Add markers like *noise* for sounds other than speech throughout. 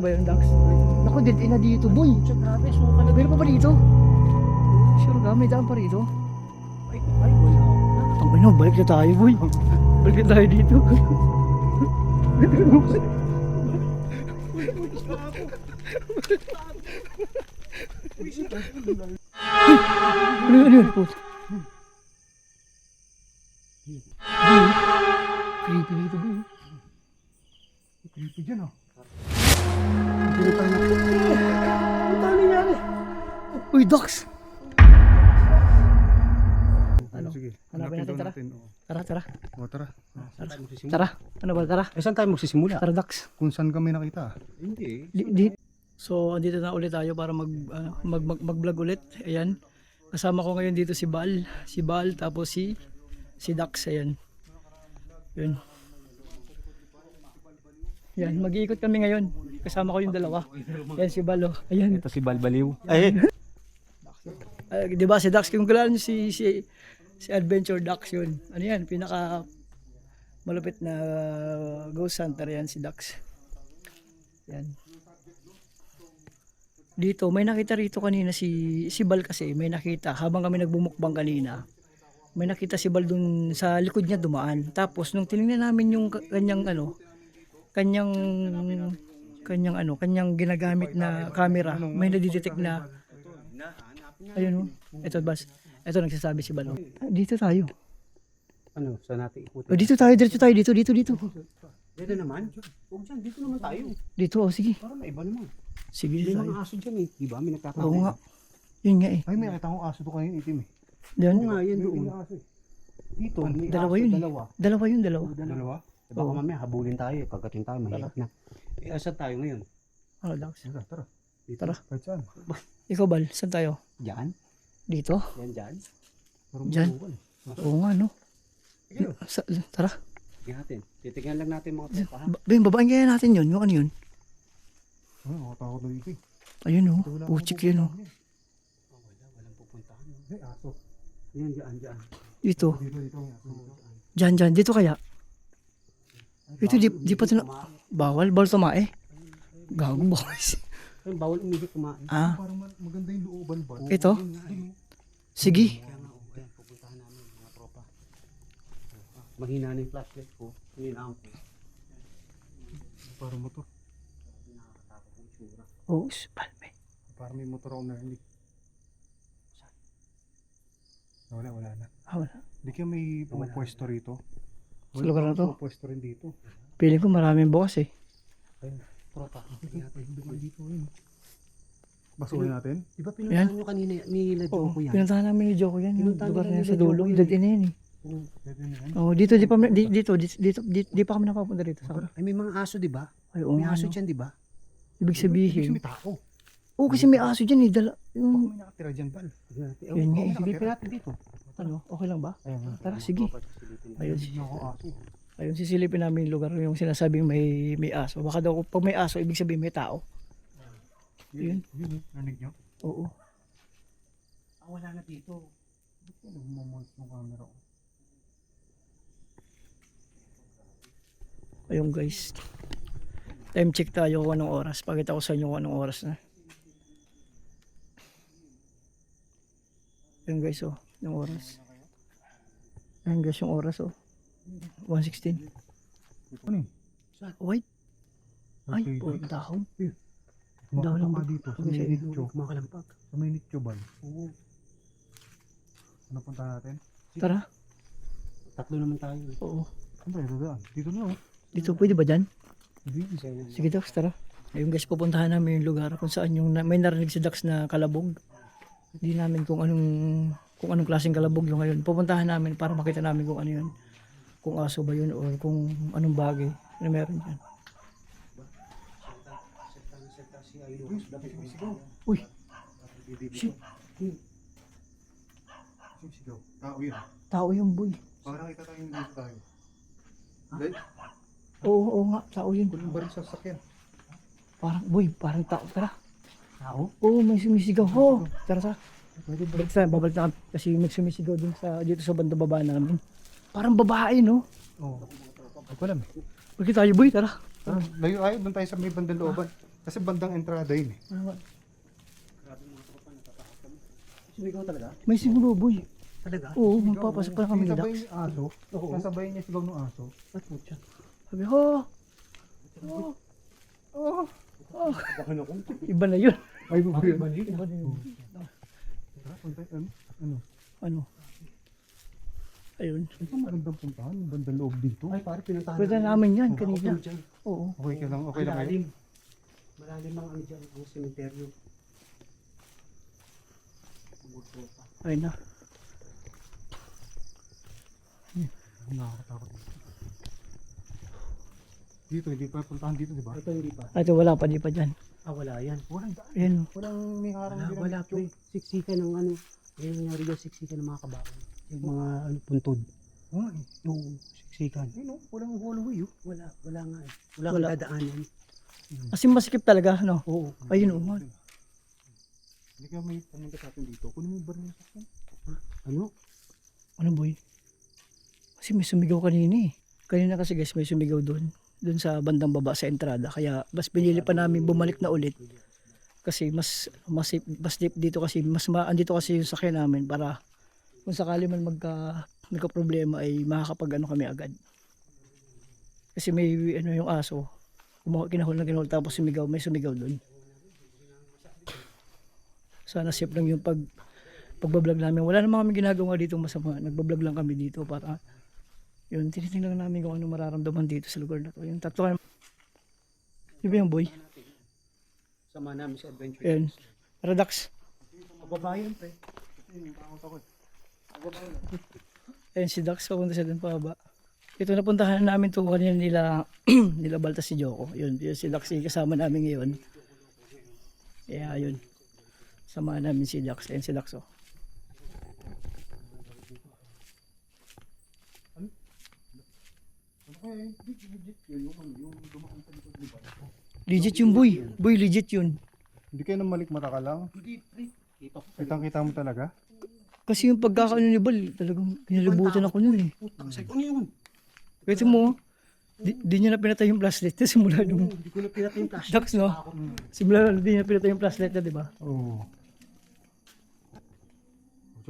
Ba yung Dax? Naku, dead end na dito, boy. Meron pa ba dito? Sure ka, may daan pa rito. Ang ino, balik na tayo, boy. Balik na tayo dito. ano yun, ano yun? Put. Boy, creepy dito, boy. Creepy dyan, oh. Tayo na. Ano tayo nangyari? Uy, Docs! Ano? Sige. Hanapin natin, daw tara. oo. Tara, tara. O, tara. Tara. Ano ba, tara. Eh, saan tayo magsisimula? Tara, Docs. Kung saan kami nakita? Hindi. Di, di. So, andito na ulit tayo para mag, ano, mag, mag, mag-vlog ulit. Ayan. Kasama ko ngayon dito si Bal. Si Bal, tapos si, si Dax. Ayan. Yun. Yan, mag-iikot kami ngayon. Kasama ko yung dalawa. Yan si Bal, oh. Ayan. Ito si Balbaliw. Ay, Ah, di ba si Dax, kung kilala niyo si, si, si Adventure Dax yun. Ano yan, pinaka malupit na ghost hunter yan si Dax. Yan. Dito, may nakita rito kanina si, si Bal kasi, may nakita habang kami nagbumukbang kanina. May nakita si Bal dun sa likod niya dumaan. Tapos nung tinignan namin yung ka- kanyang ano, kanyang kanyang ano, kanyang ginagamit na camera, may nadidetect na Ayun oh. Ito bas. Ito nagsasabi si Balo. Dito tayo. ano, saan natin ikutin? O dito tayo, dito tayo, dito, dito, dito. Dito naman. Huwag dyan, dito naman tayo. Dito, oh, sige. Para may iba naman. Sige, May dito mga tayo. aso dyan eh. Di ba? May nagtatanong. Oo nga. Yun nga eh. Ay, may nakita akong aso to kanina itim eh. Diyan. Oo nga, yan doon. Dito, may Dalawa aso, yun eh. Dalawa. Dalawa yun, dalawa. Dalawa? Eh, baka Oo. mamaya habulin tayo eh. Kagatin tayo, mahirap na. Eh, asan tayo ngayon? Ano, Dax? Tara, tara. Dito. Tara. Kahit saan? Ikaw, Bal, saan tayo? Diyan? Dito? Yan dyan? Dyan. Oo nga, no? Sige. Sa, tara. Tingnan natin. Titignan lang natin mga tropa ha. Ba, yung babaeng kaya natin yun. Yung ano yun? Ano, nakatakot na dito eh. Ayun oh. Puchik yun oh. Oh, wala, walang pupuntahan. no? Ay, aso. Yan, dyan, dyan. Dito. Dito, dito. may aso dito. Diyan, diyan. Dito kaya. Ito, di, di pa ito na... Bawal, bawal tumae. Gago. Ay, bawal *laughs* umigit kumain. Ah, Parang maganda yung looban ba? ito. Sige. Oh, ayan, pupuntahan namin mga tropa. Ah, Mahina na yung flashlight ko. Mahina ako. Parang motor. Tsura. Oh, palme. Parang may motor ako narinig. Wala, wala na. Ah, wala. Hindi kaya may pumapwesto rito. Sa lugar na to? Pumapwesto rin dito. Piling ko maraming bukas eh. Ayun, tropa. Basuhin natin? Di ba pinuntahan nyo kanina ni Ladyo Oo, ko yan? pinuntahan namin ni Joko yan. Yung lugar na sa dulo. yan Dead eh. end yan eh. Oh, dito, di pa, di, dito, dito, dito, di, di pa kami napapunta dito. Sa, Ay, may mga aso, di ba? ay, oo May aso no. dyan, di ba? Ibig sabihin. May tao. Oo, kasi may aso dyan eh. Dala, Baka yung, may nakatira dyan, Bal. Yun nga eh. Natin dito. Ano, okay lang ba? Ayan. Tara, sige. Ayun, Ayun. Sisilipin namin yung lugar, yung sinasabing may, may aso. Baka daw, pag may aso, ibig sabihin may tao. Yun. Yun, yun. Narinig nyo? Oo. Ah, wala na dito. Ba't yan nagmamals ng camera ko? Ayun guys. Time check tayo kung anong oras. Pakita ko sa inyo kung anong oras na. Ayun guys oh. Yung oras. Ayun guys yung oras oh. 1.16. Ano yun? Wait. Ay, Okay. puro dahon. Daw lang ba? dito. Sa may sige. nicho. Kumakalampag. Sa may nicho, Bal. Oo. Ano punta natin? Tara. Tatlo naman tayo. Oo. Ano tayo dadaan? Dito na oh. Dito pwede ba dyan? Hindi. Sige Dax, tara. Ayun guys, pupuntahan namin yung lugar kung saan yung na, may narinig si Dax na kalabog. Hindi namin kung anong kung anong klaseng kalabog yung ngayon. Pupuntahan namin para makita namin kung ano yun. Kung aso ba yun or kung anong bagay na meron dyan. Uy, shit. Tao yun. tao yung boy. Parang nakita tayo dito tayo. Oo, oo nga, tao yun. kulang ba rin sa sakyan? Parang, boy, parang tao. Tara. Tao? Oo, may sumisigaw. Oo, tara, tara. Balik tayo, babalik na kami. kasi may sumisigaw dun sa, dito sa banda baba namin. Parang babae, no? Oo. Hindi ko alam eh. Huwag tayo, boy, tara. Ah, layo ay, doon tayo sa may bandang looban. Kasi bandang entrada yun eh. Ano ba? Sumigaw talaga? May siguro boy. Talaga? Oo, magpapasok pa kami ni Sinasabay Dax. niya aso. Oo. Nasabay niya sigaw ng aso. Ba't po siya? Sabi, ho! Oh! Oh! Oh! Na. Iba na yun. Ay, bubo yun. Iba na yun. Tara, punta, ano? Ano? Ano? Ayun. Ito magandang puntahan. Bandang loob dito. Ay, pare, pinuntahan Pwede namin yan kanina. Oo. Okay ka lang, okay lang kayo? Malalim. Malalim ang ano dyan, ang sementeryo. Ayun na. Nakakatakot dito. Dito, hindi pa puntahan dito, di ba? Ito hindi pa. Ito wala pa, di pa dyan. Ah, wala yan. Walang daan. Ayan o. Walang may harang Wala, wala pre. Siksikan ng ano. Yan yung nangyari dyan, siksikan ng mga kabakan. Yung mga ano, puntod. Oo, eh. Yung siksikan. Ayun, oh, walang hallway, oh. Wala, wala nga eh. Wala, Wala. dadaanan. Kasi masikip talaga, no? Oo. Ayun o. Hindi ka may tanong ka sa atin dito. Kunin mo yung baril sa akin. Ano? Ano boy? Kasi may sumigaw kanina eh. Kanina kasi guys may sumigaw doon. Doon sa bandang baba sa entrada. Kaya mas pinili pa namin bumalik na ulit. Kasi mas mas, mas deep dito kasi mas ma, andito kasi yung sakyan namin para kung sakali man magka magka problema ay makakapag ano kami agad. Kasi may ano yung aso. Kumuha kinahol na kinahol tapos sumigaw, may sumigaw doon. Sana safe lang yung pag pagbablog namin. Wala naman kami ginagawa dito masama. Nagbablog lang kami dito para yun, tinitingnan namin kung ano mararamdaman dito sa lugar na to. Yung tatlo kami. Di ba yung boy? Sama namin sa adventure. Ayun. Radax. Kababayan pre. Ayun si Dax, papunta siya dun pababa. Ito napuntahan namin to kanina nila, *clears throat* nila Baltas si Joko. Yun, yun si Dax yung kasama namin ngayon. Kaya yun. Sama namin si Dax. Ayun si Dax oh. Okay, legit yun. Yung, ano, yung dumaan sa likod, di ba? Legit yung boy. Boy, legit yun. Hindi kayo nang malik mata ka lang. Kitang kita mo talaga. Kasi yung pagkakaano ni Bal, talagang kinalibutan ako nun eh. Ano yun? Pwede mo, di, di niya na pinatay yung flashlight na simula nung Hindi ko na pinatay yung flash. Dax, no? Simula nung di niya pinatay yung flashlight na, di ba? Oo. Oh.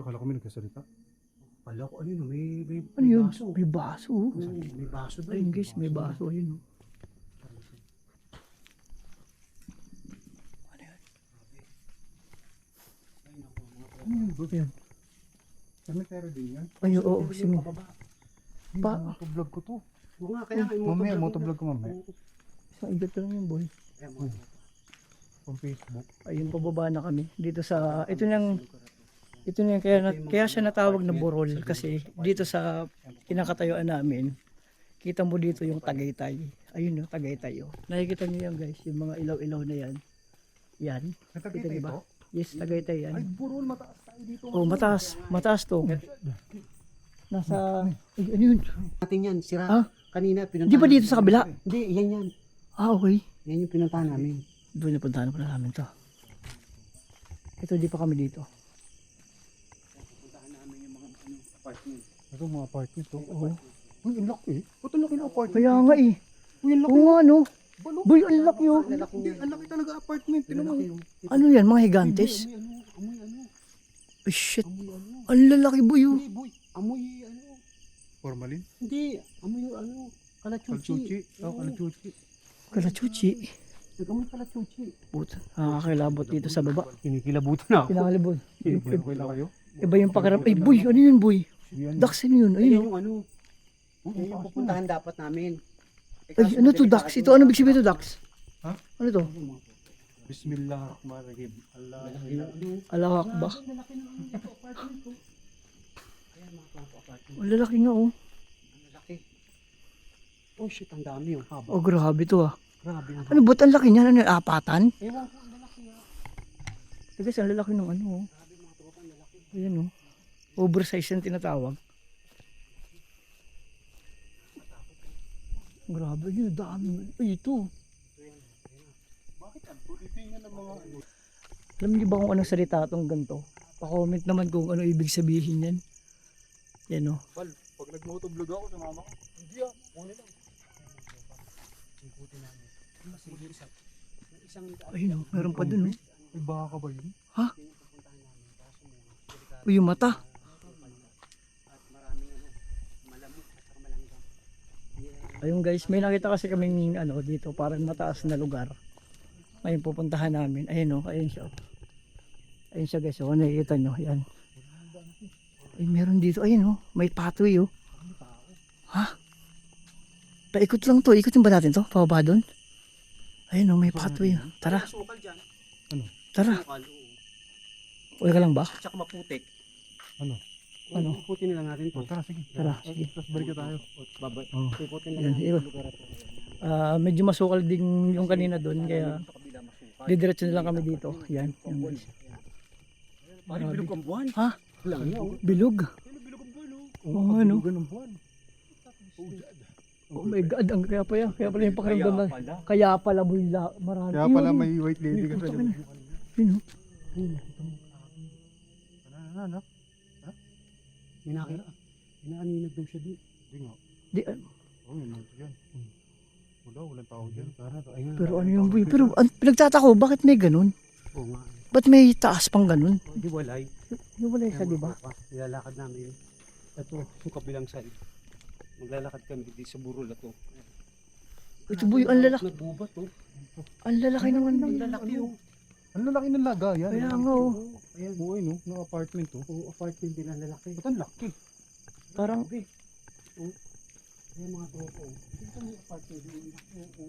Kala ko may nagkasalita. Pala ko ano yun, may, may, Ano yun? baso. May baso. oh. Oo, may baso ba? Ayun guys, may baso. Ayun. oh. Ano yun, bro? Ayun. Cemetery din yan. Ay, oo, oh, simi. Pababa. Pa, Motovlog ko to. Oo nga, kaya yung Mamaya, motovlog motovlog ko mamaya. Isang igat lang yun, boy. Kaya mga Pang Facebook. Ayun, pababa na kami. Dito sa, ito niyang, ito niyang, kaya, na, kaya siya natawag na burol. Kasi dito sa kinakatayuan namin, kita mo dito yung Tagaytay. Ayun, no, Tagaytay. Oh. Nakikita niyo yan, guys. Yung mga ilaw-ilaw na yan. Yan. Kita niyo ba? Yes, Tagaytay yan. Ay, burol, mataas tayo dito. Oh, mataas. Mataas to. Nasa, ay, ano yun? natin yan, sira. Ah? Kanina, pinuntahan. Di ba dito sa kabila? Hindi, yan yan. Ah, okay. Yan yung pinuntahan namin. Doon napuntahan pala namin to. Ito, di pa kami dito. Puntahan namin yung mga ano, apartment. Ito mga apartment to. Oo. Uy, ang laki eh. Ba't ang laki ng apartment? Kaya nga eh. Uy, ang laki. Oo nga no. Balo. Boy, ang laki oh. Hindi, ang laki talaga apartment. Tingnan mo. Yung... Ano yan, mga higantes? Amoy ano, amoy ano, Ay, shit. amoy ano. Ang lalaki boy oh. Hindi, boy, amoy ano. Formalin? Hindi, amoy ano, kalachuchi. Oh, Oo. kalchuchi. Kalachuchi. Nag-amoy kalachuchi. Puta, nakakilabot dito sa baba. Kinikilabutan na Pinakalibot. Okay lang kayo? Iba yung pakiram. Ay, boy, ano yun boy? Dax, ano yun? Ayun Ayun oh. yung ano. Ayun yung pupuntahan dapat namin. Eh, Ay, kaso ano to. Dax? Ito, ano big sabihin to Dax? Ha? Ano to? Bismillahirrahmanirrahim. Allah. Lalaki ng ano. Allah Akbar. Ano. Ang lalaki nga oh. Oh shit, ang dami yung haba. Oh, grabe to ah. Grabe ang haba. Ano, ba't ang laki niya? Ano, yun, apatan? Ewan ko, ang lalaki nga. Eh, guys, ang lalaki ng ano oh. Ayan oh. Oversize yung tinatawag. Grabe yun, dami. Ay, ito. Bakit ang tulitin ng mga? Alam niyo ba kung anong salita itong ganito? Pa-comment naman kung ano ibig sabihin yan. Yan oh. Pal, pag nag-motovlog ako, sumama ko. Hindi ah, muna lang. Ayun oh, meron pa dun oh. Ay, baka ba yun? Ha? Uy, yung mata. ano. Ayun guys, may nakita kasi kaming ano dito, parang mataas na lugar. Ngayon pupuntahan namin. Ayun oh, ayun siya. oh. Ayun siya guys, oh, nakikita nyo, yan. Ay, meron dito, ayun oh, may pathway oh. Ha? Paikot lang to, ikutin ba natin to? Pababa doon? Ayun oh, may pathway. oh. Tara, dyan. tara. Uy ka lang ba? Tsaka maputik. Ano? Ano? Puputin na lang natin Oh, to. tara, sige. Tara, sige. Tapos balik na tayo. Babay. Oh. Puputin lang iba. natin lugar ito. Ah, medyo masukal din yung kanina doon, kaya didiretso na lang kami dito. Yan, yan guys. Pare, bilog ang buwan. Ha? Oh. Bilog. Bilog ang buwan, oh. Oo nga no. Ganun buwan. Oh my God, ang kaya pa yan. Kaya pala yung pakiramdam na. Kaya pala bula, marami. Kaya pala may white lady ka sa. Yun, oh. Ano, ano, ano? May nakita. Inaaninag daw siya doon. Hindi nga. Di, ah, Oo, yun. Yan. Wala, walang tao dyan. Ayun. pero ano yung buhay? Pero ang pinagtatako, bakit may ganun? Oo nga. Ba't may taas pang ganun? Di walay. Yung wala isa, di ba? Nilalakad namin. Ito, yung kabilang side. Maglalakad kami dito sa burol na to. Ito boy, ang lalaki. Nagbubat, oh. Ang lalaki naman. Ang ng- lalaki, oh. Ang lalaki ng laga yan. Kaya nga, oh. Ayan. Oo, no? Ng apartment, oh. Oo, apartment din ang lalaki. Ba't ang laki? Parang, Grabe. Oh. Ayan mga tropo. oh. Ito yung apartment din. Oo.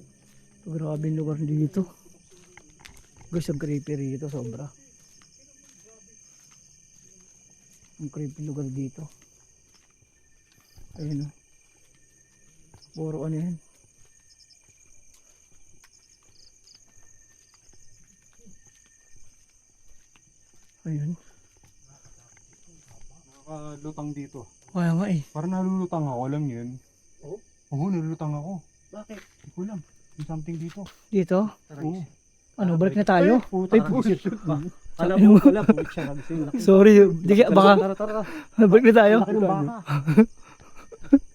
grabe yung lugar dito. Guys, ang creepy rito, sobra. Ang creepy lugar dito. Ayun, oh. Puro ano yan. Ayun. Nakakalutang dito. Kaya nga eh. Parang nalulutang ako, alam niyo yun? Oo? Oo, nalulutang ako. Bakit? Hindi ko alam. May something dito. Dito? Oo. Ano, balik na tayo? Ay, bullshit? Alam mo, wala po siya nagising. Sorry, di ka, baka, Tara, tara. balik na tayo. Laki ng baka.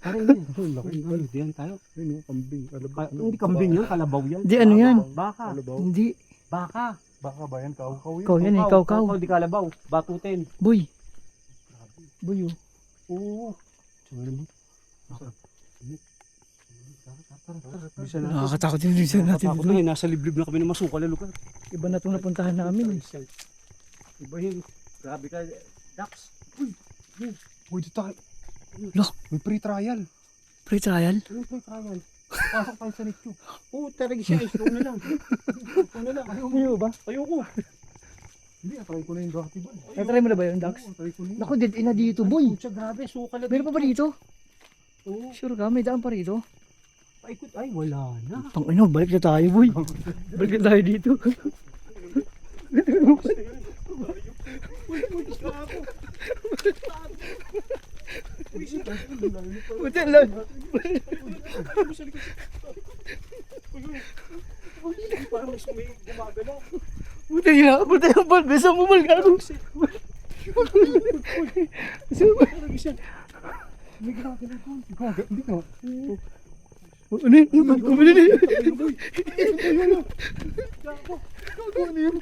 Parang yun. *laughs* Laki Diyan tayo. Ayun, oh, kambing. Kalabaw. Hindi kambing yan, kalabaw yan. Di, ano yan? Baka. Kalabaw. Hindi. Baka. Baka ba yan? Kaw-kaw yun. Ikaw yan eh, ikaw, ikaw. Di kalabaw. Batutin. Boy. Boy, oh. Oo. Tsura mo. Nakakatakot yung reason natin dito. na eh. Nasa liblib na kami ng masukal na lugar. Iba na itong napuntahan namin. eh. Iba yun. Grabe ka. Dax. Uy, dito tayo. Look. May pre-trial. Pre trial? Anong play trial? Pasok tayo sa nicho. Oo, talaga siya. Ikaw na lang. Ikaw na lang. Ayaw mo. Ba? Ayoko. Hindi, try ko na yung dati ba? Natry mo na ba yun, Dax? Oo, try ko na yun. Naku, dead ina dito, boy. Pucha, grabe. Sukal na Meron pa ba dito? Oo. Sure ka, may daan pa rito. Paikot. Ay, wala na. Tang ina, balik na tayo, boy. Balik na tayo dito. Buti lang. Parang mas may gumagalaw. Buti na, buti na, bal. Bisa mo, bal, gago. May ginagalaw ko. Hindi nga. Ano yun? Yun? Ano yun? Gago, ano yun?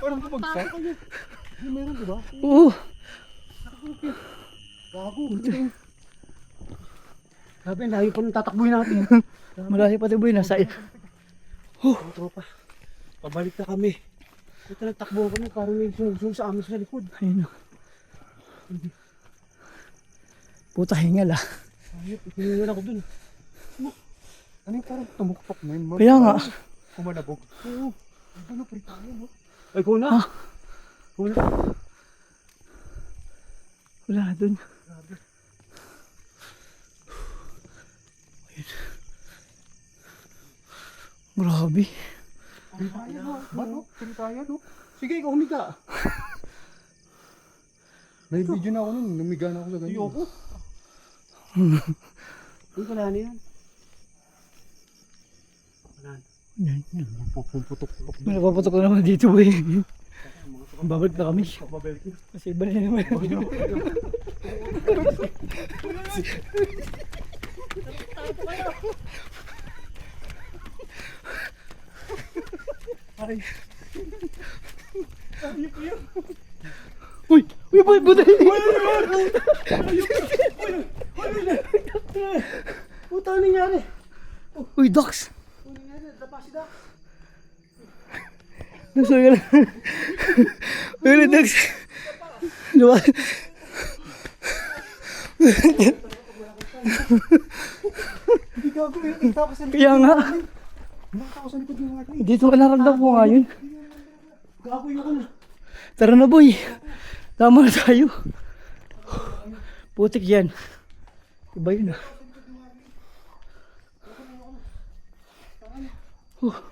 Parang bumagsak. Hindi meron, di ba? Oo. Gago. Ang layo pa nung tatakbuhin natin. *laughs* Malayo pati, boy. Nasa, Ang tropa. Pabalik na kami. Ito nagtakbo kami parang may sumusong sa amin sa likod. ayun. oh. Puta hingal ah. Ayop, ipiningan ako dun. Ano yung parang tumuktok na yun? Kaya nga. Kumalabog. Oo. Ano, pre-trial, no? Ay, kung na. Kung na. Wala dun. Grabe. Pre-trial, no? Ba, no? No? Sige, ikaw humiga. May video na ako nun. Numiga na ako sa ganyan. Ayoko. Uy, wala na yan. Wala na. Yan, yan. Puputok-putok. May napapatok na naman dito boy. Babalik na kami. Pabalik na. Kasi iba na naman. Nangyari. Uy! Uy, boy, buti! Puta, ano nangyari? Uy, Docs! Ano nangyari? Dapa si. Nasa ka na. *laughs* Uy, Docs! Diba? Hindi ako ko sa Kaya nga. Nakita ko sa likod ng akin. Dito ka naramdam ko nga yun. Gago yung ako. Tara na, boy. Tama na tayo. Putik yan. Iba yun ah. Takot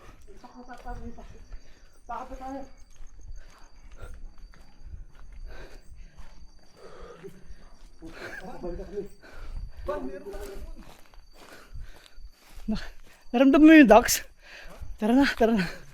Naramdam mo yung Docs? Tara na, tara na.